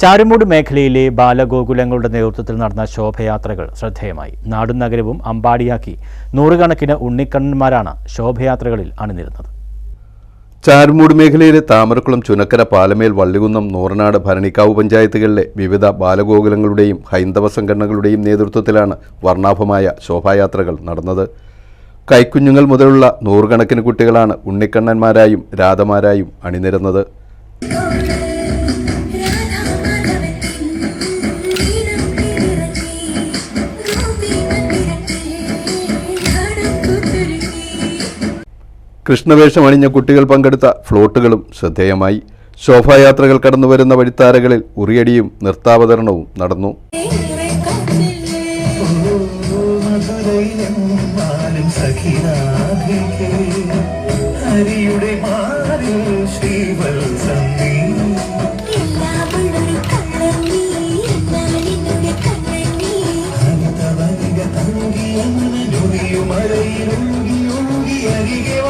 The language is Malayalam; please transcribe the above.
ചാരുമൂട് മേഖലയിലെ ബാലഗോകുലങ്ങളുടെ നേതൃത്വത്തിൽ നടന്ന ശോഭയാത്രകൾ ശ്രദ്ധേയമായി. നാടും നഗരവും അമ്പാടിയാക്കി നൂറുകണക്കിന് ഉണ്ണിക്കണ്ണന്മാരാണ് ശോഭയാത്രകളിൽ അണിനിരുന്നത്. ചാരുമൂട് മേഖലയിലെ താമരക്കുളം ചുനക്കര പാലമേൽ വള്ളികുന്നം നൂറനാട് ഭരണിക്കാവ് പഞ്ചായത്തുകളിലെ വിവിധ ബാലഗോകുലങ്ങളുടെയും ഹൈന്ദവ സംഘടനകളുടെയും നേതൃത്വത്തിലാണ് വർണാഭമായ ശോഭായാത്രകൾ നടന്നത്. കൈക്കുഞ്ഞുങ്ങൾ മുതലുള്ള നൂറുകണക്കിന് കുട്ടികളാണ് ഉണ്ണിക്കണ്ണന്മാരായും രാധമാരായും അണിനിരന്നത്. കൃഷ്ണവേഷം അണിഞ്ഞ കുട്ടികൾ പങ്കെടുത്ത ഫ്ലോട്ടുകളും ശ്രദ്ധേയമായി. ശോഭായാത്രകൾ കടന്നുവരുന്ന വഴിത്താരകളിൽ ഉറിയടിയും നൃത്താവതരണവും നടന്നു. ഹരിയുടെ തങ്കിയമനൊഴിയുമഴയിലുങ്കിയുങ്കി അരികെ